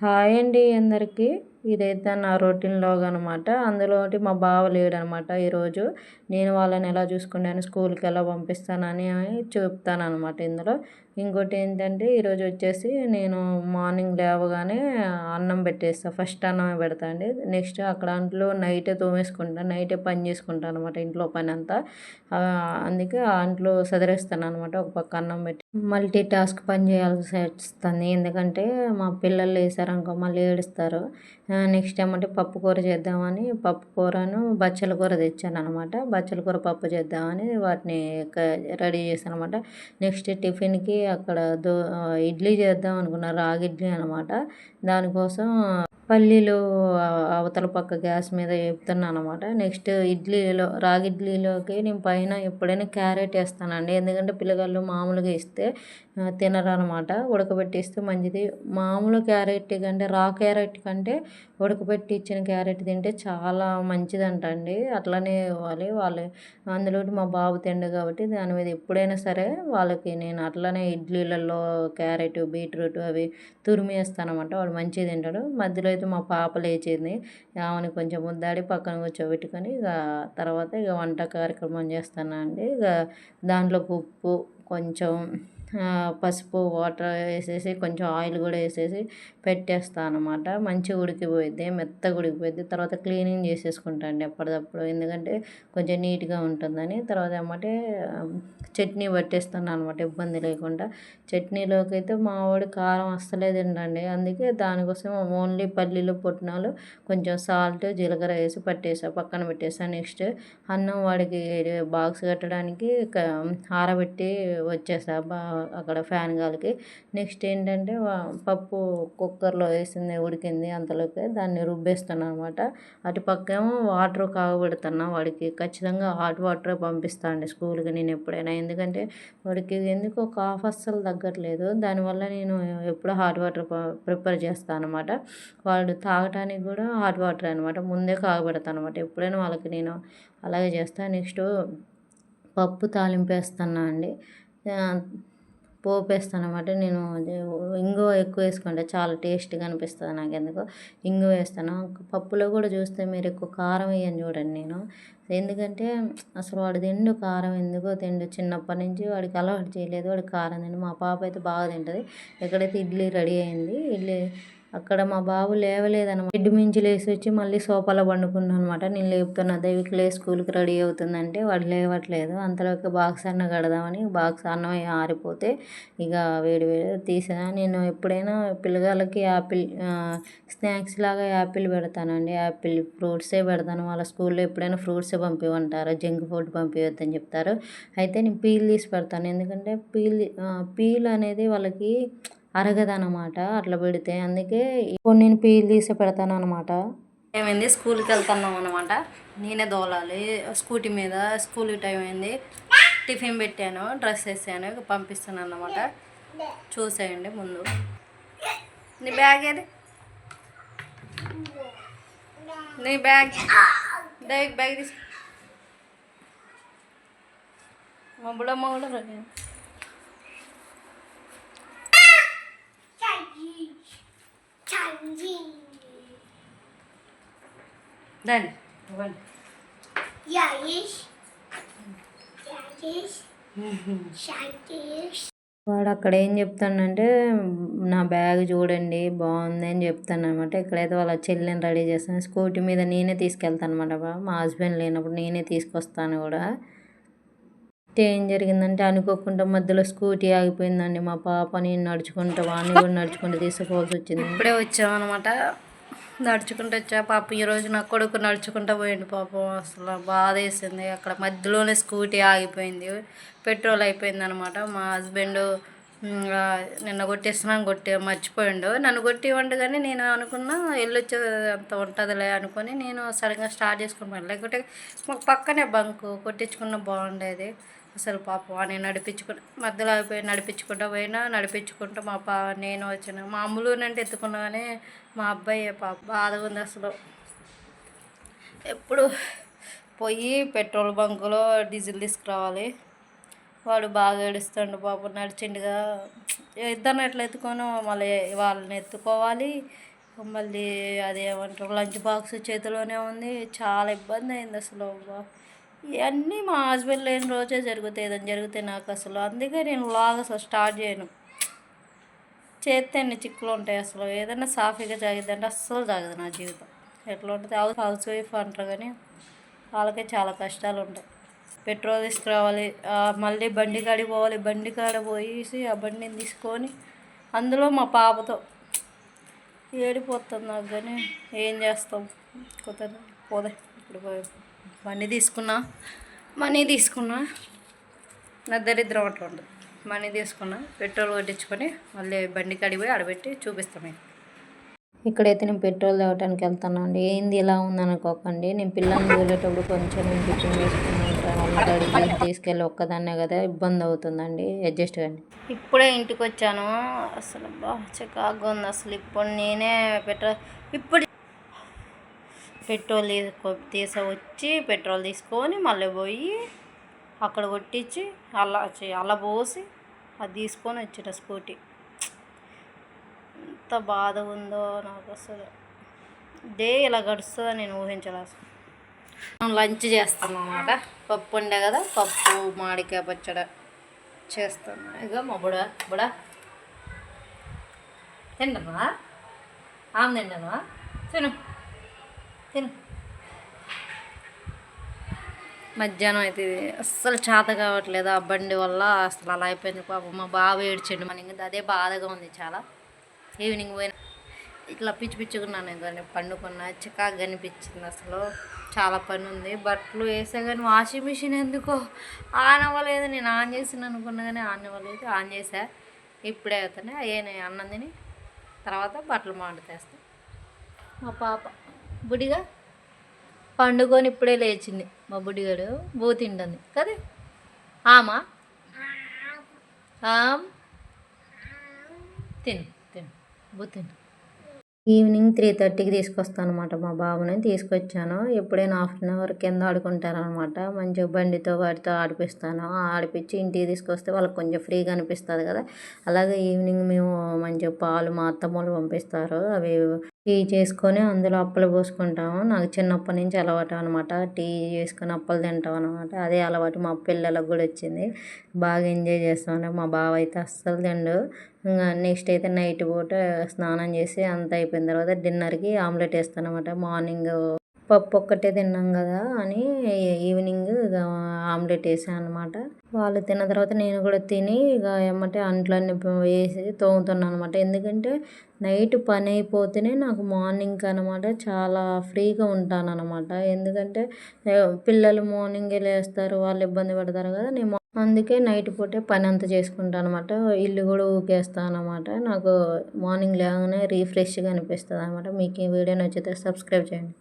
Hi అండి అందరికీ. ఇదైతే నా రొటీన్ లాగ్ అనమాట అందులో ఒకటి మా బావ లేడనమాట ఈరోజు. నేను వాళ్ళని ఎలా చూసుకున్నాను స్కూల్కి ఎలా పంపిస్తానని చెప్తాను అనమాట ఇందులో. ఇంకోటి ఏంటంటే ఈరోజు వచ్చేసి నేను మార్నింగ్ లేవగానే అన్నం పెట్టేస్తాను ఫస్ట్ అన్నమే పెడతా అండి. నెక్స్ట్ అక్కడ అంట్లో నైటే తోమేసుకుంటా నైటే పని చేసుకుంటాను అనమాట ఇంట్లో పని అంతా. అందుకే ఆ అంట్లో సదిరేస్తాను అనమాట ఒక పక్క అన్నం పెట్టి మల్టీ టాస్క్ పని చేయాల్సి వస్తుంది. ఎందుకంటే మా పిల్లలు వేసారనుకో మళ్ళీ ఏడుస్తారు. నెక్స్ట్ ఏమంటే పప్పు కూర చేద్దామని పప్పు కూరను బచ్చల కూర తెచ్చాను అనమాట బచ్చల కూర పప్పు చేద్దామని వాటిని రెడీ చేశాను అనమాట నెక్స్ట్ టిఫిన్కి అక్కడ దో ఇడ్లీ చేద్దాం అనుకున్నా రాగి ఇడ్లీ అనమాట దానికోసం పల్లీలు అవతల పక్క గ్యాస్ మీద వేపుతున్నాను అనమాట నెక్స్ట్ ఇడ్లీలో రాగి ఇడ్లీలోకి నేను పైన ఎప్పుడైనా క్యారెట్ వేస్తానండి ఎందుకంటే పిల్లగాళ్ళు మామూలుగా ఇస్తే తినరు అనమాట ఉడకబెట్టిస్తే మంచిది. మామూలు క్యారెట్ కంటే రా క్యారెట్ కంటే ఉడకబెట్టి ఇచ్చిన క్యారెట్ తింటే చాలా మంచిదంట అండి అట్లనే ఇవ్వాలి. వాళ్ళు అందులో మా బాబు తిండు కాబట్టి దాని మీద ఎప్పుడైనా సరే వాళ్ళకి నేను అట్లనే ఇడ్లీలలో క్యారెట్ బీట్రూట్ అవి తురిమేస్తానమాట. వాడు మంచిగా తింటాడు. మధ్యలో అయితే మా పాప లేచింది. ఆమెను కొంచెం ముద్దాడి పక్కన కూర్చోబెట్టుకొని ఇక తర్వాత ఇక వంట కార్యక్రమం చేస్తానండి. ఇక దాంట్లోకి ఉప్పు కొంచెం పసుపు వాటర్ వేసేసి కొంచెం ఆయిల్ కూడా వేసేసి పెట్టేస్తాను అనమాట మంచిగా ఉడికిపోయిద్ది మెత్తగా ఉడికిపోయిద్ది. తర్వాత క్లీనింగ్ చేసేసుకుంటాను అండి ఎప్పటికప్పుడు ఎందుకంటే కొంచెం నీట్గా ఉంటుందని. తర్వాత ఏమంటే చట్నీ పట్టేస్తాను అనమాట ఇబ్బంది లేకుండా. చట్నీలోకి అయితే మా వాడు కారం అస్సలే తిండండి అందుకే దానికోసం ఓన్లీ పల్లీలు పుట్నాలు కొంచెం సాల్ట్ జీలకర్ర వేసి పట్టేసా పక్కన పెట్టేసా. నెక్స్ట్ అన్నం వాడికి బాక్స్ కట్టడానికి ఆరబెట్టి వచ్చేసా. బా అక్కడ ఫ్యాన్ గాలికి. నెక్స్ట్ ఏంటంటే పప్పు కుక్కర్లో వేసింది ఉడికింది అంతలోకి దాన్ని రుబ్బేస్తాను అనమాట అటు పక్కేమో వాటర్ కాగబెడుతున్నా వాడికి. ఖచ్చితంగా హాట్ వాటర్ పంపిస్తాను అండి స్కూల్కి నేను ఎప్పుడైనా. ఎందుకంటే వాడికి ఎందుకో కాఫ్ అస్సలు తగ్గట్లేదు. దానివల్ల నేను ఎప్పుడు హాట్ వాటర్ ప్రిపేర్ చేస్తాను అనమాట వాడు తాగటానికి కూడా హాట్ వాటర్ అనమాట ముందే కాగబెడతాను అనమాట ఎప్పుడైనా వాళ్ళకి నేను అలాగే చేస్తాను నెక్స్ట్ పప్పు తాలింపు వేస్తున్నా అండి పోపు వేస్తాను అనమాట నేను ఇంగువ ఎక్కువ వేసుకుంటే చాలా టేస్ట్గా అనిపిస్తుంది నాకు ఎందుకో ఇంగువ వేస్తాను. పప్పులో కూడా చూస్తే మీరు ఎక్కువ కారం వేయను చూడండి నేను. ఎందుకంటే అసలు వాడు తిండు కారం ఎందుకో తిండు. చిన్నప్పటి నుంచి వాడికి అలవాటు చేయలేదు. వాడికి కారం తిండు. మా పాప అయితే బాగా తింటుంది. ఎక్కడైతే ఇడ్లీ రెడీ అయింది ఇడ్లీ అక్కడ మా బాబు లేవలేదనమాట బెడ్ మించి లేసి వచ్చి మళ్ళీ సోఫాలో పండుకున్నాను అనమాట నేను లేపుతున్నా దేవికి లే స్కూల్కి రెడీ అవుతుందంటే వాడు లేవట్లేదు. అంతలోకి బాక్స్ అన్న కడదామని బాక్స్ అన్నం ఆరిపోతే ఇక వేడి వేడి తీసా నేను ఎప్పుడైనా పిల్లగాళ్ళకి యాపిల్ స్నాక్స్ లాగా యాపిల్ పెడతానండి. యాపిల్ ఫ్రూట్సే పెడతాను. వాళ్ళ స్కూల్లో ఎప్పుడైనా ఫ్రూట్సే పంపివ్వంటారు. జంక్ ఫుడ్ పంపివద్దని చెప్తారు. అయితే నేను పీల్ తీసి పెడతాను. ఎందుకంటే పీల్ పీల్ అనేది వాళ్ళకి అరగదనమాట అట్లా పెడితే. అందుకే ఇప్పుడు నేను పీల్ తీసి పెడతాను అనమాట ఏమైంది? స్కూల్కి వెళ్తున్నాం అనమాట నేనే దోలాలి. స్కూటీ మీద స్కూల్ టైం అయింది. టిఫిన్ పెట్టాను డ్రెస్ వేసాను పంపిస్తాను అన్నమాట. చూసేయండి ముందు. నీ బ్యాగ్ ఏది? నీ బ్యాగ్. బ్యాగ్ బ్యాగ్ తీసు మా దాన్ని ఇవ్వండి వాడు అక్కడ ఏం చెప్తానంటే నా బ్యాగ్ చూడండి బాగుంది అని చెప్తాను అనమాట ఇక్కడైతే వాళ్ళ చెల్లెని రెడీ చేస్తాను. స్కూటీ మీద నేనే తీసుకెళ్తాను అనమాట మా హస్బెండ్ లేనప్పుడు నేనే తీసుకొస్తాను కూడా. ఏం జరిగిందంటే అనుకోకుండా మధ్యలో స్కూటీ ఆగిపోయిందండి. మా పాప నేను నడుచుకుంటా వాడిని కూడా నడుచుకుంటూ తీసుకోవాల్సి వచ్చింది. ఇప్పుడే వచ్చామన్నమాట. నడుచుకుంటూ వచ్చా. పాప ఈరోజు నా కొడుకు నడుచుకుంటూ పోయింది పాపం. అసలు బాధ వేసింది. అక్కడ మధ్యలోనే స్కూటీ ఆగిపోయింది. పెట్రోల్ అయిపోయింది అనమాట మా హస్బెండ్ నిన్న కొట్టేస్తున్నాను కొట్టే మర్చిపోయిండు. నన్ను కొట్టివ్వండు కానీ నేను అనుకున్నా వెళ్ళొచ్చే అంత ఉంటుందిలే అనుకొని నేను సరిగ్గా స్టార్ట్ చేసుకున్నాను లేకుంటే మాకు పక్కనే బంకు. కొట్టించుకున్న బాగుండేది. అసలు పాపం అని నడిపించుకుంటా మధ్యలో అయిపోయి నడిపించుకుంటూ పోయినా నడిపించుకుంటూ మా పా నేను వచ్చిన. మా అమ్ములునంటే ఎత్తుకున్నా కానీ మా అబ్బాయి పాప బాధగా ఉంది అసలు. ఎప్పుడు పోయి పెట్రోల్ బంకులో డీజిల్ తీసుకురావాలి. వాడు బాగా ఏడుస్తుండు పాపం నడిచిండుగా. ఇద్దరిని ఎట్లా ఎత్తుకొని? మళ్ళీ వాళ్ళని ఎత్తుకోవాలి. మళ్ళీ అదేమంటారు లంచ్ బాక్స్ చేతిలోనే ఉంది. చాలా ఇబ్బంది అయింది అసలు ఇవన్నీ మా హస్బెండ్ లేని రోజే జరుగుతాయి ఏదైనా జరిగితే నాకు అసలు. అందుకే నేను వ్లాగ్ అసలు స్టార్ట్ చేయను. చేస్తే చిక్కులు ఉంటాయి అసలు. ఏదైనా సాఫీగా జాగిద్దంటే అస్సలు జాగదు నా జీవితం. ఎట్లా ఉంటుంది? హౌస్ హౌస్ వైఫ్ అంటారు కానీ వాళ్ళకే చాలా కష్టాలు ఉంటాయి. పెట్రోల్ తీసుకురావాలి మళ్ళీ బండి కాడి పోవాలి. బండి కాడ పోయేసి ఆ బండిని తీసుకొని అందులో మా పాపతో ఏడిపోతుంది నాకు కానీ ఏం చేస్తాం? కొత్త పోదే ఇప్పుడు పోయి బండి తీసుకున్నా? మనీ తీసుకున్నా. నా దరిద్రం అట్లా ఉంటుంది మనీ తీసుకున్నా పెట్రోల్ కొట్టించుకొని మళ్ళీ బండి కాడికి పోయి ఆడబెట్టి చూపిస్తాం మీకు. ఇక్కడైతే నేను పెట్రోల్ తేవడానికి వెళ్తాను అండి. ఏంది ఇలా ఉందనుకోకండి నేను పిల్లల్ని తోలేటప్పుడు కొంచెం నేను టిఫిన్ అడిగి తీసుకెళ్ళి ఒక్కదాన్నే కదా ఇబ్బంది అవుతుందండి. అడ్జస్ట్ కండి ఇప్పుడే ఇంటికి వచ్చాను. అసలు బా చికాగా ఉంది. అసలు ఇప్పుడు నేనే పెట్రోల్ ఇప్పుడు పెట్రోల్ తీసుకో తీసుకొచ్చి పెట్రోల్ తీసుకొని మళ్ళీ పోయి అక్కడ కొట్టించి అలా అలా పోసి అది తీసుకొని వచ్చిన స్కూటీ. ఎంత బాధ ఉందో నాకు అసలు. డే ఇలా గడుస్తుందని నేను ఊహించలే అసలు. లంచ్ చేస్తాను అనమాట పప్పు ఉండే కదా పప్పు మామిడికాయ పచ్చడి చేస్తాను ఇక మా బుడ బుడ. తింటావా ఆమె తిండమా తిను. తిను. మధ్యాహ్నం అయితే ఇది అస్సలు చేత కావట్లేదు ఆ బండి వల్ల. అసలు అలా అయిపోయింది పాపం. మా బాబు ఏడ్చండి. మన ఇంకా అదే బాధగా ఉంది చాలా. ఈవినింగ్ పోయిన ఇట్లా పిచ్చి పిచ్చుకున్నాను కానీ పండుకున్న చికాకు కనిపించింది అసలు. చాలా పని ఉంది. బట్టలు వేసా కానీ వాషింగ్ మిషన్ ఎందుకో ఆన్ అవ్వలేదు నేను ఆన్ చేసిన అనుకున్నా కానీ ఆన్ అవ్వలేదు ఆన్ చేసా. ఇప్పుడే అవుతానే అయ్యే అన్నం తిని తర్వాత బట్టలు మాడుతేస్తా మా పాప బుడిగా పండుకొని ఇప్పుడే లేచింది మా బుడిగాడు బూ తింటుంది. కదా? ఆమా? ఆమ్. తిను తిను బూ తిను. ఈవినింగ్ త్రీ థర్టీకి తీసుకొస్తాను అనమాట మా బాబుని. తీసుకొచ్చాను. ఎప్పుడైనా హాఫ్ అన్ అవర్ కింద ఆడుకుంటారనమాట మంచిగా బండితో వాటితో ఆడిపిస్తాను. ఆడిపించి ఇంటికి తీసుకొస్తే వాళ్ళకి కొంచెం ఫ్రీగా అనిపిస్తుంది కదా. అలాగే ఈవినింగ్ మేము మంచిగా పాలు మా అత్తమ్మలు పంపిస్తారు. అవి టీ చేసుకొని అందులో అప్పలు పోసుకుంటాము. నాకు చిన్నప్పటి నుంచి అలవాటు అనమాట టీ చేసుకొని అప్పలు తింటాం అనమాట అదే అలవాటు మా పిల్లలకు కూడా వచ్చింది. బాగా ఎంజాయ్ చేస్తాం. మా బావ అయితే అస్సలు తిండు. నెక్స్ట్ అయితే నైట్ పూట స్నానం చేసి అంత అయిపోయిన తర్వాత డిన్నర్కి ఆమ్లెట్ వేస్తాను అనమాట మార్నింగ్ పప్పు ఒక్కటే తిన్నాం కదా అని ఈవినింగ్ ఆమ్లెట్ వేసాను అనమాట వాళ్ళు తిన్న తర్వాత నేను కూడా తిని ఇక ఏమంటే అంట్లన్నీ వేసి తోముతున్నాను అనమాట ఎందుకంటే నైట్ పని అయిపోతేనే నాకు మార్నింగ్ అనమాట చాలా ఫ్రీగా ఉంటాను అనమాట ఎందుకంటే పిల్లలు మార్నింగే లేస్తారు వాళ్ళు ఇబ్బంది పడతారు కదా నేను అందుకే నైట్ పూటే పని అంతా చేసుకుంటాను అనమాట ఇల్లు కూడా ఊకేస్తాను అనమాట నాకు మార్నింగ్ లేవగానే రీఫ్రెష్గా అనిపిస్తుంది అనమాట మీకు ఈ వీడియో నచ్చితే సబ్స్క్రైబ్ చేయండి.